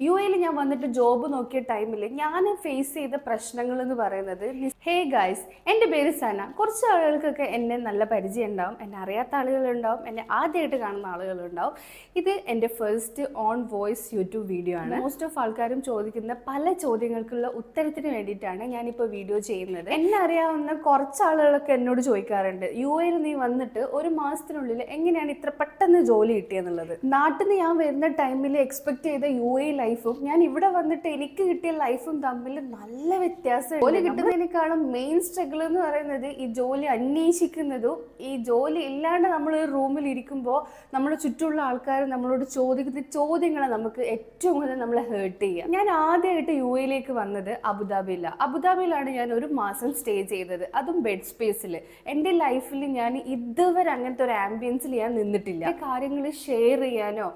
U എയിൽ ഞാൻ വന്നിട്ട് ജോബ് നോക്കിയ ടൈമിൽ ഞാൻ ഫേസ് ചെയ്ത പ്രശ്നങ്ങൾ എന്ന് പറയുന്നത് ഹേ ഗായ്സ് എന്റെ പേര് സന. കുറച്ച് ആളുകൾക്കൊക്കെ എന്നെ നല്ല പരിചയം ഉണ്ടാവും എന്നെ അറിയാത്ത ആളുകളുണ്ടാവും. എന്നെ ആദ്യമായിട്ട് കാണുന്ന ആളുകളുണ്ടാവും. ഇത് എന്റെ first own voice YouTube video ആണ്. മോസ്റ്റ് ഓഫ് ആൾക്കാരും ചോദിക്കുന്ന പല ചോദ്യങ്ങൾക്കുള്ള ഉത്തരത്തിന് വേണ്ടിയിട്ടാണ് ഞാനിപ്പോൾ വീഡിയോ ചെയ്യുന്നത്. എന്നെ അറിയാവുന്ന കുറച്ച് ആളുകളൊക്കെ എന്നോട് ചോദിക്കാറുണ്ട്. യു എയിൽ നീ വന്നിട്ട് ഒരു മാസത്തിനുള്ളിൽ എങ്ങനെയാണ് ഇത്ര പെട്ടെന്ന് ജോലി കിട്ടിയെന്നുള്ളത്? നാട്ടിൽ നിന്ന് ഞാൻ വരുന്ന ടൈമിൽ എക്സ്പെക്ട് ചെയ്ത യു എ ലൈഫും ഞാൻ ഇവിടെ വന്നിട്ട് എനിക്ക് കിട്ടിയ ലൈഫും തമ്മിൽ നല്ല വ്യത്യാസം ജോലി കിട്ടുന്നതിനേക്കാളും മെയിൻ സ്ട്രഗിൾ എന്ന് പറയുന്നത് ഈ ജോലി അന്വേഷിക്കുന്നതും ഈ ജോലി ഇല്ലാണ്ട് നമ്മൾ ഒരു റൂമിൽ ഇരിക്കുമ്പോൾ നമ്മുടെ ചുറ്റുമുള്ള ആൾക്കാർ നമ്മളോട് ചോദിക്കുന്ന ചോദ്യങ്ങളെ നമുക്ക് ഏറ്റവും കൂടുതൽ നമ്മളെ ഹേർട്ട് ചെയ്യുക. ഞാൻ ആദ്യമായിട്ട് യു എയിലേക്ക് വന്നത് അബുദാബിയിലാണ് അബുദാബിയിലാണ് ഞാൻ ഒരു മാസം സ്റ്റേ ചെയ്തത്. അതും ബെഡ് സ്പേസിൽ എന്റെ ലൈഫിൽ ഞാൻ ഇതുവരെ അങ്ങനത്തെ ഒരു ആംബിയൻസിൽ ഞാൻ നിന്നിട്ടില്ല. കാര്യങ്ങൾ ഷെയർ ചെയ്യാനോ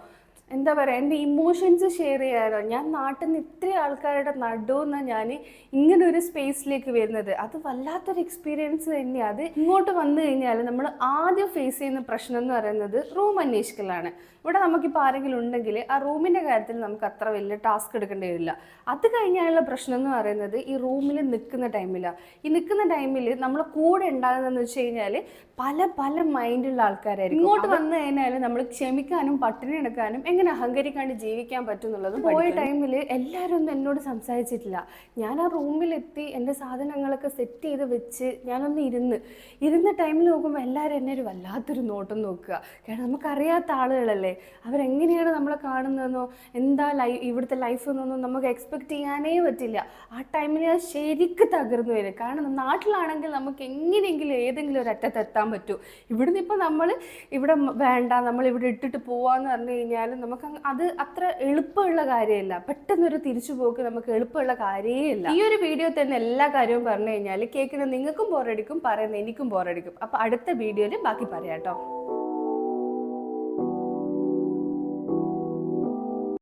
എന്താ പറയുക എന്റെ ഇമോഷൻസ് ഷെയർ ചെയ്യാനോ? ഞാൻ നാട്ടിൽ നിന്ന് ഇത്ര ആൾക്കാരുടെ നടുവെന്ന് ഞാൻ ഇങ്ങനെ ഒരു സ്പേസിലേക്ക് വരുന്നത്. അത് വല്ലാത്തൊരു എക്സ്പീരിയൻസ് തന്നെയാണ് അത് ഇങ്ങോട്ട് വന്നു കഴിഞ്ഞാൽ നമ്മൾ ആദ്യം ഫേസ് ചെയ്യുന്ന പ്രശ്നം എന്ന് പറയുന്നത് റൂം അന്വേഷിക്കലാണ്. ഇവിടെ നമുക്കിപ്പോൾ ആരെങ്കിലും ഉണ്ടെങ്കിൽ ആ റൂമിന്റെ കാര്യത്തിൽ നമുക്ക് അത്ര വലിയ ടാസ്ക് എടുക്കേണ്ടി വരില്ല. അത് കഴിഞ്ഞാലുള്ള പ്രശ്നം എന്ന് പറയുന്നത് ഈ റൂമിൽ നിൽക്കുന്ന ടൈമിലാണ് ഈ നിൽക്കുന്ന ടൈമിൽ നമ്മൾ കൂടെ ഉണ്ടാകുന്നതെന്ന് വെച്ച് കഴിഞ്ഞാൽ പല പല മൈൻഡുള്ള ആൾക്കാരായിരിക്കും. ഇങ്ങോട്ട് വന്നു കഴിഞ്ഞാൽ നമ്മൾ ക്ഷമിക്കാനും പട്ടിണി എടുക്കാനും എങ്ങനെ അഹങ്കരിക്കാണ്ട് ജീവിക്കാൻ പറ്റുന്നുള്ളത് പോയ ടൈമിൽ എല്ലാവരും ഒന്നും എന്നോട് സംസാരിച്ചിട്ടില്ല. ഞാൻ ആ റൂമിലെത്തി എന്റെ സാധനങ്ങളൊക്കെ സെറ്റ് ചെയ്ത് വെച്ച് ഞാനൊന്ന് ഇരുന്ന് ഇരുന്ന ടൈമിൽ നോക്കുമ്പോൾ എല്ലാവരും എന്നെ ഒരു വല്ലാത്തൊരു നോട്ടം നോക്കുക. കാരണം നമുക്കറിയാത്ത ആളുകളല്ലേ. അവരെങ്ങനെയാണ് നമ്മളെ കാണുന്നതെന്നോ എന്താ ലൈ ഇവിടുത്തെ ലൈഫ് എന്നൊന്നും നമുക്ക് എക്സ്പെക്റ്റ് ചെയ്യാനേ പറ്റില്ല. ആ ടൈമിൽ ഞാൻ ശരിക്കും തകർന്നു വരും. കാരണം നാട്ടിലാണെങ്കിൽ നമുക്ക് എങ്ങനെയെങ്കിലും ഏതെങ്കിലും ഒരു അറ്റത്ത് എത്താൻ പറ്റൂ. ഇവിടുന്ന് ഇപ്പോൾ നമ്മൾ ഇവിടെ വേണ്ട നമ്മൾ ഇവിടെ ഇട്ടിട്ട് പോവാന്ന് പറഞ്ഞു കഴിഞ്ഞാൽ നമുക്ക് അത് അത്ര എളുപ്പമുള്ള കാര്യമല്ല. പെട്ടെന്നൊരു തിരിച്ചു പോക്ക് നമുക്ക് എളുപ്പമുള്ള കാര്യമേ ഇല്ല ഈ ഒരു വീഡിയോ തന്നെ എല്ലാ കാര്യവും പറഞ്ഞു കഴിഞ്ഞാൽ കേൾക്കുന്ന നിങ്ങൾക്കും ബോറടിക്കും പറയുന്ന എനിക്കും ബോറടിക്കും അപ്പോൾ അടുത്ത വീഡിയോയിൽ ബാക്കി പറയാം കേട്ടോ.